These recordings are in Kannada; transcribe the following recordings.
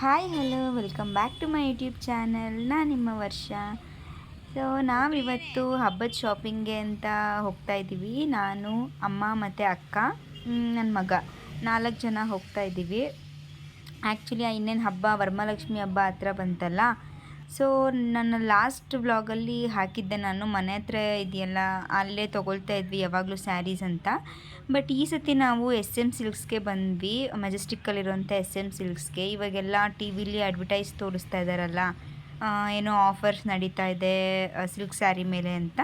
Hi hello welcome back to my YouTube channel ನಾನು ನಿಮ್ಮ ವರ್ಷ. ಸೊ ನಾವಿವತ್ತು ಹಬ್ಬದ ಶಾಪಿಂಗ್ಗೆ ಅಂತ ಹೋಗ್ತಾ ಇದ್ದೀವಿ ನಾನು, ಅಮ್ಮ ಮತ್ತು ಅಕ್ಕ ನನ್ನ ಮಗ. ನಾಲ್ಕು ಜನ ಹೋಗ್ತಾ ಇದ್ದೀವಿ ಆ್ಯಕ್ಚುಲಿ ಇನ್ನೇನು ಹಬ್ಬ ವರಮಹಾಲಕ್ಷ್ಮಿ ಹಬ್ಬ ಹತ್ರ ಬಂತಲ್ಲ ಸೊ ನನ್ನ ಲಾಸ್ಟ್ ವ್ಲಾಗಲ್ಲಿ ಹಾಕಿದ್ದೆ ನಾನು. ಮನೆ ಹತ್ರ ಇದೆಯಲ್ಲ, ಅಲ್ಲೇ ತೊಗೊಳ್ತಾ ಇದ್ವಿ ಯಾವಾಗಲೂ ಸ್ಯಾರೀಸ್ ಅಂತ. ಬಟ್ ಈ ಸತಿ ನಾವು ಎಸ್ ಎಂ ಸಿಲ್ಕ್ಸ್ಗೆ ಬಂದ್ವಿ. ಮೆಜೆಸ್ಟಿಕ್ಕಲ್ಲಿರುವಂಥ ಎಸ್ ಎಂ ಸಿಲ್ಕ್ಸ್ಗೆ ಇವಾಗೆಲ್ಲ ಟಿ ವಿಲಿ ಅಡ್ವರ್ಟೈಸ್ ತೋರಿಸ್ತಾ ಇದ್ದಾರಲ್ಲ ಏನೋ ಆಫರ್ಸ್ ನಡೀತಾ ಇದೆ ಸಿಲ್ಕ್ ಸ್ಯಾರಿ ಮೇಲೆ ಅಂತ.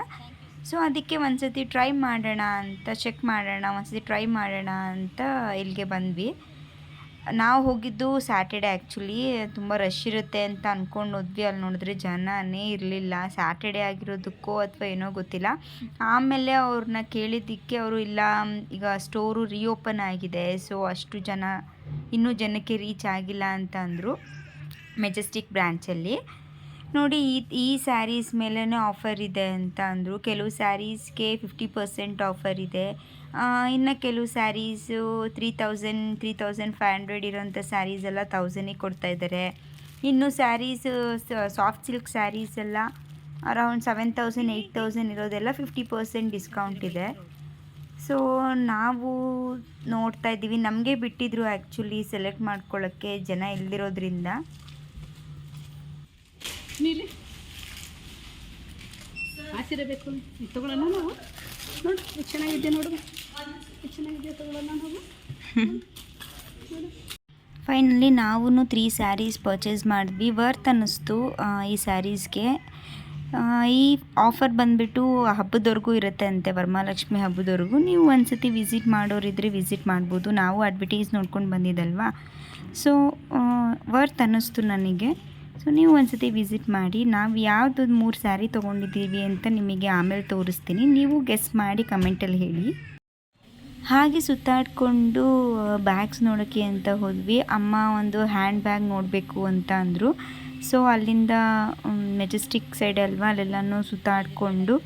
ಸೊ ಅದಕ್ಕೆ ಒಂದ್ಸತಿ ಟ್ರೈ ಮಾಡೋಣ ಅಂತ ಚೆಕ್ ಮಾಡೋಣ, ಒಂದ್ಸತಿ ಟ್ರೈ ಮಾಡೋಣ ಅಂತ ಇಲ್ಲಿಗೆ ಬಂದ್ವಿ. ನಾವು ಹೋಗಿದ್ದು ಸ್ಯಾಟರ್ಡೆ ಆ್ಯಕ್ಚುಲಿ ತುಂಬ ರಶ್ ಇರುತ್ತೆ ಅಂತ ಅಂದ್ಕೊಂಡು ಹೋದ್ವಿ. ಅಲ್ಲಿ ನೋಡಿದ್ರೆ ಜನನೇ ಇರಲಿಲ್ಲ. ಸ್ಯಾಟರ್ಡೆ ಆಗಿರೋದಕ್ಕೋ ಅಥವಾ ಏನೋ ಗೊತ್ತಿಲ್ಲ. ಆಮೇಲೆ ಅವ್ರನ್ನ ಕೇಳಿದ್ದಕ್ಕೆ ಅವರು, ಇಲ್ಲ, ಈಗ ಸ್ಟೋರು ರೀಓಪನ್ ಆಗಿದೆ. ಸೊ ಅಷ್ಟು ಜನ, ಇನ್ನೂ ಜನಕ್ಕೆ ರೀಚ್ ಆಗಿಲ್ಲ ಅಂತ ಅಂದರು. ಮೆಜೆಸ್ಟಿಕ್ ಬ್ರ್ಯಾಂಚಲ್ಲಿ ನೋಡಿ, ಈ ಈ ಸ್ಯಾರೀಸ್ ಮೇಲೇ ಆಫರ್ ಇದೆ ಅಂತ ಅಂದರು. ಕೆಲವು ಸ್ಯಾರೀಸ್ಗೆ ಫಿಫ್ಟಿ ಪರ್ಸೆಂಟ್ ಆಫರ್ ಇದೆ. ಇನ್ನು ಕೆಲವು saris three thousand three thousand five hundred ಇರೋಂಥ ಸ್ಯಾರೀಸ್ ಎಲ್ಲ ತೌಸಂಡಿಗೆ ಕೊಡ್ತಾ ಇದ್ದಾರೆ ಇನ್ನು ಸ್ಯಾರೀಸು ಸಾಫ್ಟ್ ಸಿಲ್ಕ್ ಸ್ಯಾರೀಸ್ ಎಲ್ಲ around seven thousand eight thousand ಇರೋದೆಲ್ಲ ಫಿಫ್ಟಿ ಪರ್ಸೆಂಟ್ ಡಿಸ್ಕೌಂಟ್ ಇದೆ. ಸೊ ನಾವು ನೋಡ್ತಾ ಇದ್ದೀವಿ. ನಮಗೆ ಬಿಟ್ಟಿದ್ರು ಆ್ಯಕ್ಚುಲಿ ಸೆಲೆಕ್ಟ್ ಮಾಡ್ಕೊಳ್ಳೋಕ್ಕೆ ಜನ ಇಲ್ದಿರೋದ್ರಿಂದ. ನೀಲಿ ಇಲ್ಲಿ. ಬೇಕು. ಇದು ತಗೊಳ್ಳೋಣ ನಾವು. ನೋಡು ಚೆನ್ನಾಗಿದೆ ನೋಡು. ಚೆನ್ನಾಗಿದೆ, ತಗೊಳ್ಳೋಣ ನಾವು. ಫೈನಲಿ ನಾವು ತ್ರೀ ಸ್ಯಾರೀಸ್ ಪರ್ಚೇಸ್ ಮಾಡಿದ್ವಿ. ವರ್ತ್ ಅನ್ನಿಸ್ತು ಈ ಸ್ಯಾರೀಸ್ಗೆ. ಈ ಆಫರ್ ಬಂದುಬಿಟ್ಟು ಹಬ್ಬದವರೆಗೂ ಇರುತ್ತೆ ಅಂತೆ, ವರಮಹಾಲಕ್ಷ್ಮಿ ಹಬ್ಬದವರೆಗೂ. ನೀವು ಒಂದ್ಸತಿ ವಿಸಿಟ್ ಮಾಡೋರಿದ್ರೆ ವಿಸಿಟ್ ಮಾಡ್ಬೋದು. ನಾವು ಅಡ್ವರ್ಟೈಸ್ ನೋಡ್ಕೊಂಡು ಬಂದಿದ್ದಲ್ವಾ? ಸೊ ವರ್ತ್ ಅನ್ನಿಸ್ತು ನನಗೆ. ಸೊ ನೀವು ಒಂದ್ಸತಿ ವಿಸಿಟ್ ಮಾಡಿ, ನಾವು ಯಾವುದು ಮೂರು ಸ್ಯಾರಿ ತೊಗೊಂಡಿದ್ದೀವಿ ಅಂತ ನಿಮಗೆ ಆಮೇಲೆ ತೋರಿಸ್ತೀನಿ. ನೀವು ಗೆಸ್ ಮಾಡಿ ಕಮೆಂಟಲ್ಲಿ ಹೇಳಿ. ಹಾಗೆ ಸುತ್ತಾಡಿಕೊಂಡು ಬ್ಯಾಗ್ಸ್ ನೋಡೋಕ್ಕೆ ಅಂತ ಹೋದ್ವಿ. ಅಮ್ಮ ಒಂದು ಹ್ಯಾಂಡ್ ಬ್ಯಾಗ್ ನೋಡಬೇಕು ಅಂತ ಅಂದರು. ಸೊ ಅಲ್ಲಿಂದ ಮೆಜೆಸ್ಟಿಕ್ ಸೈಡ್ ಅಲ್ವಾ, ಅಲ್ಲೆಲ್ಲನೂ ಸುತ್ತಾಡಿಕೊಂಡು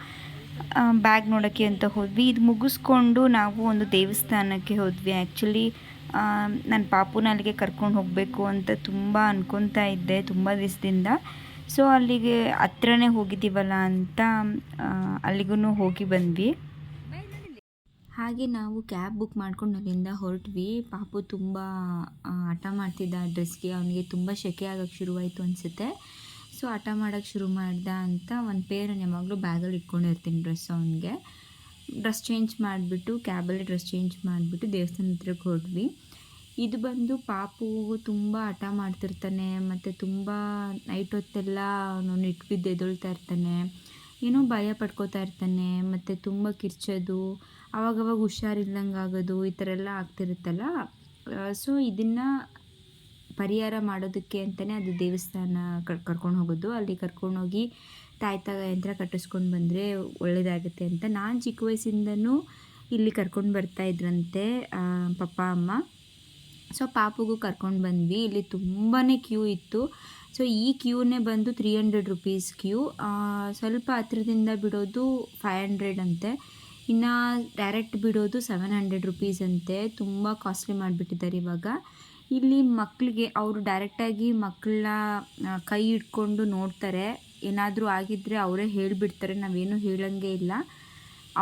ಬ್ಯಾಗ್ ನೋಡೋಕ್ಕೆ ಅಂತ ಹೋದ್ವಿ. ಇದು ಮುಗಿಸ್ಕೊಂಡು ನಾವು ಒಂದು ದೇವಸ್ಥಾನಕ್ಕೆ ಹೋದ್ವಿ. ಆ್ಯಕ್ಚುಲಿ ನನ್ನ ಪಾಪುನ ಅಲ್ಲಿಗೆ ಕರ್ಕೊಂಡು ಹೋಗಬೇಕು ಅಂತ ತುಂಬ ಅನ್ಕೊತಾ ಇದ್ದೆ ತುಂಬ ದಿವಸದಿಂದ. ಸೊ ಅಲ್ಲಿಗೆ ಹತ್ರನೇ ಹೋಗಿದ್ದೀವಲ್ಲ ಅಂತ ಅಲ್ಲಿಗೂ ಹೋಗಿ ಬಂದ್ವಿ. ಹಾಗೆ ನಾವು ಕ್ಯಾಬ್ ಬುಕ್ ಮಾಡ್ಕೊಂಡು ಅಲ್ಲಿಂದ ಹೊರಟ್ವಿ. ಪಾಪು ತುಂಬ ಆಟ ಹಠ ಮಾಡ್ತಿದ್ದ ಆ ಡ್ರೆಸ್ಗೆ ಅವನಿಗೆ ತುಂಬ ಸೆಕೆ ಆಗೋಕ್ಕೆ ಶುರುವಾಯಿತು ಅನಿಸುತ್ತೆ. ಸೊ ಹಠ ಮಾಡೋಕ್ಕೆ ಶುರು ಮಾಡ್ದ ಅಂತ ಒಂದು ಪೇರನ್ನು ಯಾವಾಗಲೂ ಬ್ಯಾಗಲ್ಲಿ ಇಟ್ಕೊಂಡಿರ್ತೀನಿ ಡ್ರೆಸ್ ಅವನಿಗೆ. ಡ್ರೆಸ್ ಚೇಂಜ್ ಮಾಡಿಬಿಟ್ಟು, ಕ್ಯಾಬಲ್ಲಿ ಡ್ರೆಸ್ ಚೇಂಜ್ ಮಾಡಿಬಿಟ್ಟು ದೇವಸ್ಥಾನ ಹತ್ರಕ್ಕೆ ಹೊರಟ್ವಿ ಇದು ಬಂದು ಪಾಪು ತುಂಬ ಹಠ ಮಾಡ್ತಿರ್ತಾನೆ, ಮತ್ತು ತುಂಬ ನೈಟ್ ಹೊತ್ತೆಲ್ಲ ಅವನು ಇಟ್ಬಿದ್ದು ಎದೊಳ್ತಾ ಇರ್ತಾನೆ, ಏನೋ ಭಯ ಪಡ್ಕೋತಾ ಇರ್ತಾನೆ, ಮತ್ತು ತುಂಬ ಕಿರ್ಚೋದು, ಅವಾಗವಾಗ ಹುಷಾರಿಲ್ದಂಗೆ ಆಗೋದು, ಈ ಥರ ಎಲ್ಲ ಆಗ್ತಿರುತ್ತಲ್ಲ? ಸೊ ಇದನ್ನು ಪರಿಹಾರ ಮಾಡೋದಕ್ಕೆ ಅಂತಲೇ ಅದು ದೇವಸ್ಥಾನ ಕರ್ಕೊಂಡು ಹೋಗೋದು ಅಲ್ಲಿ ಕರ್ಕೊಂಡೋಗಿ ತಾಯ್ತ ಯಂತ್ರ ಕಟ್ಟಿಸ್ಕೊಂಡು ಬಂದರೆ ಒಳ್ಳೆಯದಾಗುತ್ತೆ ಅಂತ. ನಾನು ಚಿಕ್ಕ ವಯಸ್ಸಿಂದನೂ ಇಲ್ಲಿ ಕರ್ಕೊಂಡು ಬರ್ತಾ ಇದ್ರಂತೆ ಪಪ್ಪ, ಅಮ್ಮ. ಸೊ, ಪಾಪುಗೂ ಕರ್ಕೊಂಡು ಬಂದ್ವಿ. ಇಲ್ಲಿ ತುಂಬಾ ಕ್ಯೂ ಇತ್ತು. ಸೊ, ಈ ಕ್ಯೂನೇ ಬಂದು ತ್ರೀ ಹಂಡ್ರೆಡ್ ರುಪೀಸ್ ಕ್ಯೂ. ಸ್ವಲ್ಪ ಹತ್ರದಿಂದ ಬಿಡೋದು ಫೈವ್ ಹಂಡ್ರೆಡ್ ಅಂತೆ. ಇನ್ನು ಡೈರೆಕ್ಟ್ ಬಿಡೋದು ಸೆವೆನ್ ಹಂಡ್ರೆಡ್ ರುಪೀಸ್ ಅಂತೆ. ತುಂಬ ಕಾಸ್ಟ್ಲಿ ಮಾಡಿಬಿಟ್ಟಿದ್ದಾರೆ ಇವಾಗ. ಇಲ್ಲಿ ಮಕ್ಕಳಿಗೆ ಅವರು ಡೈರೆಕ್ಟಾಗಿ ಮಕ್ಕಳನ್ನ ಕೈ ಹಿಡ್ಕೊಂಡು ನೋಡ್ತಾರೆ. ಏನಾದರೂ ಆಗಿದ್ದರೆ ಅವರೇ ಹೇಳಿಬಿಡ್ತಾರೆ, ನಾವೇನು ಹೇಳಂಗೆ ಇಲ್ಲ.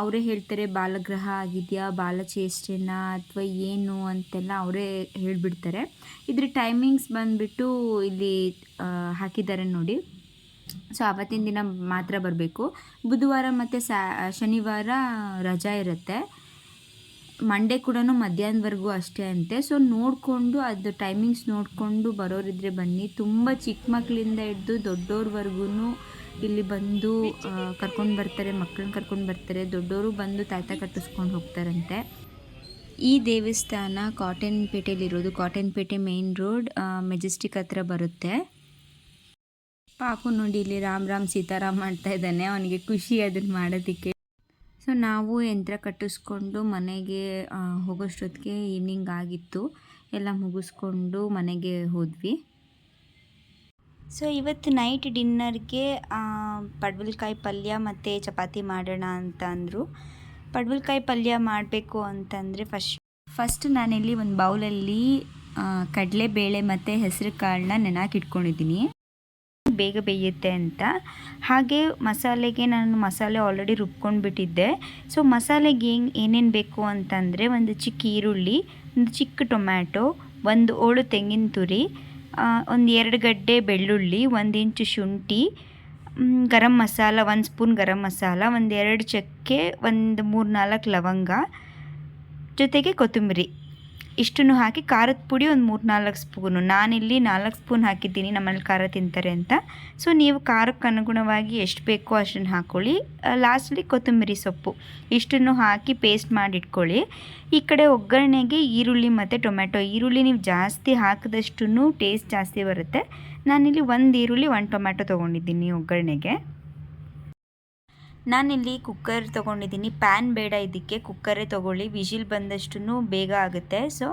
ಅವರೇ ಹೇಳ್ತಾರೆ, ಬಾಲಗ್ರಹ ಆಗಿದೆಯಾ, ಬಾಲಚೇಷ್ಟೆನ ಅಥವಾ ಏನು? ಅಂತೆಲ್ಲ ಅವರೇ ಹೇಳಿಬಿಡ್ತಾರೆ. ಇದ್ರ ಟೈಮಿಂಗ್ಸ್ ಬಂದುಬಿಟ್ಟು ಇಲ್ಲಿ ಹಾಕಿದ್ದಾರೆ ನೋಡಿ. ಸೊ ಆವತ್ತಿನ ದಿನ ಮಾತ್ರ ಬರಬೇಕು. ಬುಧವಾರ ಮತ್ತು ಸ್ಯಾ ಶನಿವಾರ ರಜಾ ಇರುತ್ತೆ. ಮಂಡೇ ಕೂಡ ಮಧ್ಯಾಹ್ನವರೆಗೂ ಅಷ್ಟೇ ಅಂತೆ. ಸೊ ನೋಡಿಕೊಂಡು ಅದು ಟೈಮಿಂಗ್ಸ್ ನೋಡಿಕೊಂಡು ಬರೋರಿದ್ರೆ ಬನ್ನಿ. ತುಂಬ ಚಿಕ್ಕ ಮಕ್ಕಳಿಂದ ಹಿಡ್ದು ದೊಡ್ಡೋರ್ವರೆಗೂ ಇಲ್ಲಿ ಬಂದು ಕರ್ಕೊಂಡು ಬರ್ತಾರೆ ಮಕ್ಕಳನ್ನ ಕರ್ಕೊಂಡು ಬರ್ತಾರೆ. ದೊಡ್ಡವರು ಬಂದು ತಾಯ್ತ ಕಟ್ಟಿಸ್ಕೊಂಡು ಹೋಗ್ತಾರಂತೆ. ಈ ದೇವಸ್ಥಾನ ಕಾಟನ್ ಪೇಟೆಯಲ್ಲಿರೋದು Cottonpet main road Majestic ಹತ್ರ ಬರುತ್ತೆ. ಪಾಪು ನೋಡಿ ಇಲ್ಲಿ ರಾಮ್ ರಾಮ್ ಸೀತಾರಾಮ್ ಮಾಡ್ತಾ ಇದ್ದಾನೆ. ಅವನಿಗೆ ಖುಷಿ ಅದನ್ನು ಮಾಡೋದಕ್ಕೆ. ಸೊ ನಾವು ಯಂತ್ರ ಕಟ್ಟಿಸ್ಕೊಂಡು ಮನೆಗೆ ಹೋಗೋಷ್ಟೊತ್ತಿಗೆ ಈವ್ನಿಂಗ್ ಆಗಿತ್ತು. ಎಲ್ಲ ಮುಗಿಸ್ಕೊಂಡು ಮನೆಗೆ ಹೋದ್ವಿ. ಸೊ ಇವತ್ತು ನೈಟ್ ಡಿನ್ನರ್ಗೆ ಪಡ್ವಲ್ಕಾಯಿ ಪಲ್ಯ ಮತ್ತು ಚಪಾತಿ ಮಾಡೋಣ ಅಂತ ಅಂದರು. ಪಡ್ವಲ್ಕಾಯಿ ಪಲ್ಯ ಮಾಡಬೇಕು ಅಂತಂದರೆ ಫಸ್ಟ್ ಫಸ್ಟ್ ನಾನಿಲ್ಲಿ ಒಂದು ಬೌಲಲ್ಲಿ ಕಡಲೆಬೇಳೆ ಮತ್ತು ಹೆಸರು ಕಾಳನ್ನ ನೆನಾಕಿಟ್ಕೊಂಡಿದ್ದೀನಿ ಬೇಗ ಬೇಯುತ್ತೆ ಅಂತ. ಹಾಗೆ ಮಸಾಲೆಗೆ ನಾನು ಮಸಾಲೆ ಆಲ್ರೆಡಿ ರುಬ್ಕೊಂಡು ಬಿಟ್ಟಿದ್ದೆ ಸೊ ಮಸಾಲೆಗೆ ಏನು, ಏನೇನು ಬೇಕು ಅಂತಂದರೆ ಒಂದು ಚಿಕ್ಕ ಈರುಳ್ಳಿ, ಒಂದು ಚಿಕ್ಕ ಟೊಮ್ಯಾಟೊ, ಒಂದು ಓಳು ತೆಂಗಿನ ತುರಿ ಒಂದು ಎರಡು ಗಡ್ಡೆ ಬೆಳ್ಳುಳ್ಳಿ, ಒಂದು ಇಂಚು ಶುಂಠಿ ಗರಂ ಮಸಾಲ, ಒಂದು ಸ್ಪೂನ್ ಗರಂ ಮಸಾಲ, ಒಂದು ಎರಡು ಚಕ್ಕೆ, ಒಂದು ಮೂರು ನಾಲ್ಕು ಲವಂಗ, ಜೊತೆಗೆ ಕೊತ್ತಂಬರಿ. ಇಷ್ಟನ್ನು ಹಾಕಿ ಖಾರದ ಪುಡಿ ಒಂದು ಮೂರು ನಾಲ್ಕು ಸ್ಪೂನು. ನಾನಿಲ್ಲಿ ನಾಲ್ಕು ಸ್ಪೂನ್ ಹಾಕಿದ್ದೀನಿ, ನಮ್ಮಲ್ಲಿ ಖಾರ ತಿಂತಾರೆ ಅಂತ. ಸೊ, ನೀವು ಖಾರಕ್ಕೆ ಅನುಗುಣವಾಗಿ ಎಷ್ಟು ಬೇಕೋ ಅಷ್ಟನ್ನು ಹಾಕ್ಕೊಳ್ಳಿ ಲಾಸ್ಟ್ಲಿ ಕೊತ್ತಂಬರಿ ಸೊಪ್ಪು. ಇಷ್ಟನ್ನು ಹಾಕಿ ಪೇಸ್ಟ್ ಮಾಡಿಟ್ಕೊಳ್ಳಿ. ಈ ಕಡೆ ಒಗ್ಗರಣೆಗೆ ಈರುಳ್ಳಿ ಮತ್ತು ಟೊಮೆಟೊ ಈರುಳ್ಳಿ ನೀವು ಜಾಸ್ತಿ ಹಾಕಿದಷ್ಟು ಟೇಸ್ಟ್ ಜಾಸ್ತಿ ಬರುತ್ತೆ. ನಾನಿಲ್ಲಿ ಒಂದು ಈರುಳ್ಳಿ, ಒಂದು ಟೊಮೆಟೊ ತೊಗೊಂಡಿದ್ದೀನಿ ಒಗ್ಗರಣೆಗೆ. ನಾನಿಲ್ಲಿ ಕುಕ್ಕರ್ ತೊಗೊಂಡಿದ್ದೀನಿ. ಪ್ಯಾನ್ ಬೇಡ ಇದಕ್ಕೆ ಕುಕ್ಕರೇ ತೊಗೊಳ್ಳಿ. ವಿಜಿಲ್ ಬಂದಷ್ಟು ಬೇಗ ಆಗುತ್ತೆ. ಸೊ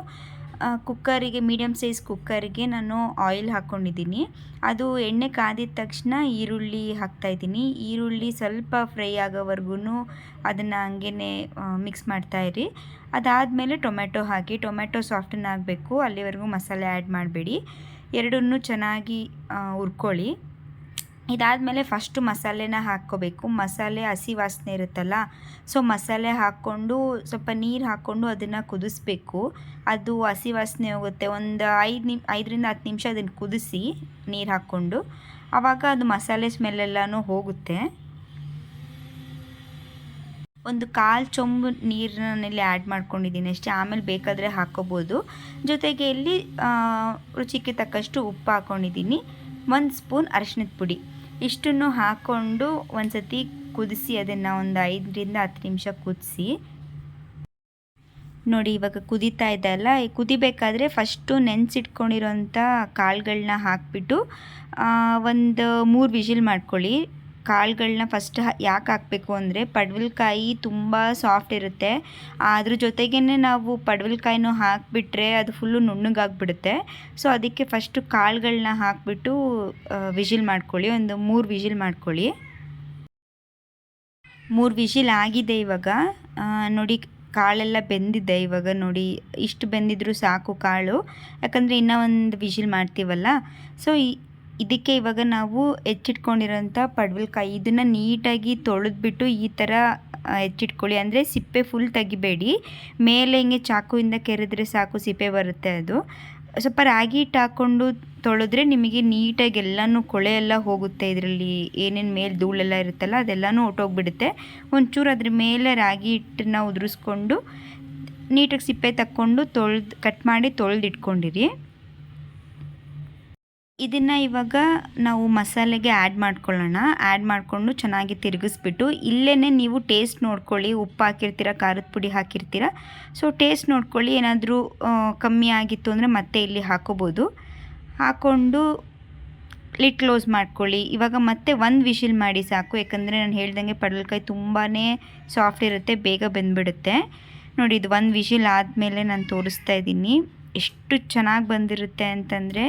ಕುಕ್ಕರಿಗೆ ಮೀಡಿಯಮ್ ಸೈಜ್ ಕುಕ್ಕರಿಗೆ ನಾನು ಆಯಿಲ್ ಹಾಕ್ಕೊಂಡಿದ್ದೀನಿ ಅದು ಎಣ್ಣೆ ಕಾದಿದ ತಕ್ಷಣ ಈರುಳ್ಳಿ ಹಾಕ್ತಾಯಿದ್ದೀನಿ ಈರುಳ್ಳಿ ಸ್ವಲ್ಪ ಫ್ರೈ ಆಗೋವರೆಗೂ ಅದನ್ನು ಹಂಗೇ ಮಿಕ್ಸ್ ಮಾಡ್ತಾಯಿರಿ ಅದಾದಮೇಲೆ ಟೊಮೆಟೊ ಹಾಕಿ ಟೊಮೆಟೊ ಸಾಫ್ಟನ್ ಆಗಬೇಕು. ಅಲ್ಲಿವರೆಗೂ ಮಸಾಲೆ ಆ್ಯಡ್ ಮಾಡಬೇಡಿ. ಎರಡನ್ನೂ ಚೆನ್ನಾಗಿ ಹುರ್ಕೊಳ್ಳಿ. ಇದಾದಮೇಲೆ ಫಸ್ಟು ಮಸಾಲೆನ ಹಾಕ್ಕೋಬೇಕು. ಮಸಾಲೆ ಹಸಿ ವಾಸನೆ ಇರುತ್ತಲ್ಲ ಸೊ ಮಸಾಲೆ ಹಾಕ್ಕೊಂಡು ಸ್ವಲ್ಪ ನೀರು ಹಾಕ್ಕೊಂಡು ಅದನ್ನು ಕುದಿಸ್ಬೇಕು. ಅದು ಹಸಿ ವಾಸನೆ ಹೋಗುತ್ತೆ. ಒಂದು ಐದು ನಿಮ್, ಐದರಿಂದ ಹತ್ತು ನಿಮಿಷ ಅದನ್ನು ಕುದಿಸಿ ನೀರು ಹಾಕ್ಕೊಂಡು ಆವಾಗ ಅದು ಮಸಾಲೆ ಸ್ಮೆಲ್ಲೆಲ್ಲನೂ ಹೋಗುತ್ತೆ. ಒಂದು ಕಾಲು ಚೊಂಬು ನೀರನ್ನಲ್ಲಿ ಆ್ಯಡ್ ಮಾಡ್ಕೊಂಡಿದ್ದೀನಿ. ಅಷ್ಟೇ, ಆಮೇಲೆ ಬೇಕಾದರೆ ಹಾಕ್ಕೋಬೋದು. ಜೊತೆಗೆ ಇಲ್ಲಿ ರುಚಿಗೆ ತಕ್ಕಷ್ಟು ಉಪ್ಪು ಹಾಕ್ಕೊಂಡಿದ್ದೀನಿ ಒಂದು ಸ್ಪೂನ್ ಅರಿಶಿಣದ ಪುಡಿ. ಇಷ್ಟನ್ನು ಹಾಕ್ಕೊಂಡು ಒಂದು ಸತಿ ಕುದಿಸಿ ಅದನ್ನು ಒಂದು ಐದರಿಂದ ಹತ್ತು ನಿಮಿಷ ಕುದಿಸಿ. ನೋಡಿ, ಇವಾಗ ಕುದೀತಾ ಈ ಕುದಿಬೇಕಾದ್ರೆ ಫಸ್ಟು ನೆನೆಸಿಟ್ಕೊಂಡಿರೋಂಥ ಕಾಳುಗಳನ್ನ ಹಾಕಿಬಿಟ್ಟು ಒಂದು ಮೂರು ವಿಜಿಲ್ ಮಾಡ್ಕೊಳ್ಳಿ. ಕಾಳುಗಳನ್ನ ಫಸ್ಟ್ ಯಾಕೆ ಹಾಕಬೇಕು ಅಂದರೆ ಪಡವಲ್ಕಾಯಿ ತುಂಬ ಸಾಫ್ಟ್ ಇರುತ್ತೆ. ಅದ್ರ ಜೊತೆಗೇ ನಾವು ಪಡ್ವಲ್ಕಾಯಿನೂ ಹಾಕಿಬಿಟ್ರೆ ಅದು ಫುಲ್ಲು ನುಣ್ಣಗಾಗ್ಬಿಡುತ್ತೆ. ಸೊ ಅದಕ್ಕೆ ಫಸ್ಟು ಕಾಳುಗಳನ್ನ ಹಾಕಿಬಿಟ್ಟು ವಿಜಿಲ್ ಮಾಡ್ಕೊಳ್ಳಿ. ಒಂದು ಮೂರು ವಿಜಿಲ್ ಮಾಡ್ಕೊಳ್ಳಿ. ಮೂರು ವಿಜಿಲ್ ಆಗಿದೆ ಇವಾಗ. ನೋಡಿ ಕಾಳೆಲ್ಲ ಬೆಂದಿದೆ ಇವಾಗ ನೋಡಿ. ಇಷ್ಟು ಬೆಂದಿದ್ರು ಸಾಕು ಕಾಳು. ಯಾಕಂದರೆ ಇನ್ನೂ ಒಂದು ವಿಜಿಲ್ ಮಾಡ್ತೀವಲ್ಲ. ಸೊ ಇದಕ್ಕೆ ಇವಾಗ ನಾವು ಹೆಚ್ಚಿಟ್ಕೊಂಡಿರೋಂಥ ಪಡ್ವಲ್ಕಾಯಿ, ಇದನ್ನು ನೀಟಾಗಿ ತೊಳೆದ್ಬಿಟ್ಟು ಈ ಥರ ಹೆಚ್ಚಿಟ್ಕೊಳ್ಳಿ. ಅಂದರೆ ಸಿಪ್ಪೆ ಫುಲ್ ತೆಗಿಬೇಡಿ. ಮೇಲೆ ಹಿಂಗೆ ಚಾಕುವಿಂದ ಕೆರೆದ್ರೆ ಸಾಕು ಸಿಪ್ಪೆ ಬರುತ್ತೆ ಅದು. ಸ್ವಲ್ಪ ರಾಗಿ ಹಿಟ್ಟು ಹಾಕ್ಕೊಂಡು ತೊಳೆದ್ರೆ ನಿಮಗೆ ನೀಟಾಗಿ ಎಲ್ಲನೂ ಕೊಳೆ ಎಲ್ಲ ಹೋಗುತ್ತೆ. ಇದರಲ್ಲಿ ಏನೇನು ಮೇಲೆ ಧೂಳೆಲ್ಲ ಇರುತ್ತಲ್ಲ, ಅದೆಲ್ಲನೂ ಹೊಟ್ಟೋಗ್ಬಿಡುತ್ತೆ ಒಂಚೂರು ಅದ್ರ ಮೇಲೆ ರಾಗಿ ಹಿಟ್ಟನ್ನ ಉದುರಿಸ್ಕೊಂಡು ನೀಟಾಗಿ ಸಿಪ್ಪೆ ತಕ್ಕೊಂಡು ತೊಳೆದು, ಕಟ್ ಮಾಡಿ ತೊಳೆದಿಟ್ಕೊಂಡಿರಿ. ಇದನ್ನು ಇವಾಗ ನಾವು ಮಸಾಲೆಗೆ ಆ್ಯಡ್ ಮಾಡ್ಕೊಳ್ಳೋಣ. ಆ್ಯಡ್ ಮಾಡಿಕೊಂಡು ಚೆನ್ನಾಗಿ ತಿರುಗಿಸ್ಬಿಟ್ಟು ಇಲ್ಲೇ ನೀವು ಟೇಸ್ಟ್ ನೋಡ್ಕೊಳ್ಳಿ. ಉಪ್ಪು ಹಾಕಿರ್ತೀರ, ಖಾರದ ಪುಡಿ ಹಾಕಿರ್ತೀರ. ಸೊ ಟೇಸ್ಟ್ ನೋಡ್ಕೊಳ್ಳಿ. ಏನಾದರೂ ಕಮ್ಮಿ ಆಗಿತ್ತು ಅಂದರೆ ಮತ್ತೆ ಇಲ್ಲಿ ಹಾಕೋಬೋದು. ಹಾಕ್ಕೊಂಡು ಲಿಟ್ ಕ್ಲೋಸ್ ಮಾಡ್ಕೊಳ್ಳಿ. ಇವಾಗ ಮತ್ತೆ ಒಂದು ವಿಶಿಲ್ ಮಾಡಿ ಸಾಕು. ಯಾಕಂದರೆ ನಾನು ಹೇಳ್ದಂಗೆ ಪಡಲಕಾಯಿ ತುಂಬಾ ಸಾಫ್ಟ್ ಇರುತ್ತೆ, ಬೇಗ ಬೆಂದ್ಬಿಡುತ್ತೆ. ನೋಡಿ, ಇದು ಒಂದು ವಿಶಿಲ್ ಆದಮೇಲೆ ನಾನು ತೋರಿಸ್ತಾ ಇದ್ದೀನಿ. ಎಷ್ಟು ಚೆನ್ನಾಗಿ ಬಂದಿರುತ್ತೆ ಅಂತಂದರೆ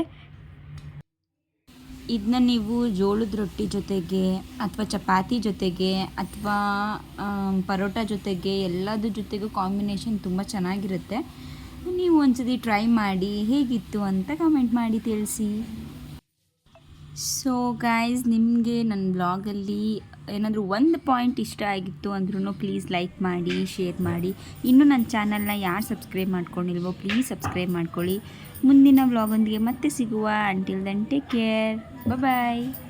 ಇದನ್ನ ನೀವು ಜೋಳದ ರೊಟ್ಟಿ ಜೊತೆಗೆ ಅಥವಾ ಚಪಾತಿ ಜೊತೆಗೆ ಅಥವಾ ಪರೋಟ ಜೊತೆಗೆ ಎಲ್ಲದ್ರ ಜೊತೆಗೂ ಕಾಂಬಿನೇಷನ್ ತುಂಬ ಚೆನ್ನಾಗಿರುತ್ತೆ. ನೀವು ಒಂದ್ಸತಿ ಟ್ರೈ ಮಾಡಿ ಹೇಗಿತ್ತು ಅಂತ ಕಮೆಂಟ್ ಮಾಡಿ ತಿಳಿಸಿ. ಸೊ ಗಾಯ್ಸ್ ನಿಮಗೆ ನನ್ನ ಬ್ಲಾಗಲ್ಲಿ ಏನಾದರೂ ಒಂದು ಪಾಯಿಂಟ್ ಇಷ್ಟ ಆಗಿತ್ತು ಅಂದ್ರೂ ಪ್ಲೀಸ್ ಲೈಕ್ ಮಾಡಿ ಶೇರ್ ಮಾಡಿ. ಇನ್ನೂ ನನ್ನ ಚಾನಲ್ನ ಯಾರು ಸಬ್ಸ್ಕ್ರೈಬ್ ಮಾಡ್ಕೊಂಡಿಲ್ವೋ ಪ್ಲೀಸ್ ಸಬ್ಸ್ಕ್ರೈಬ್ ಮಾಡ್ಕೊಳ್ಳಿ. ಮುಂದಿನ ವ್ಲಾಗೊಂದಿಗೆ ಮತ್ತೆ ಸಿಗುವ. Until then take care 拜拜。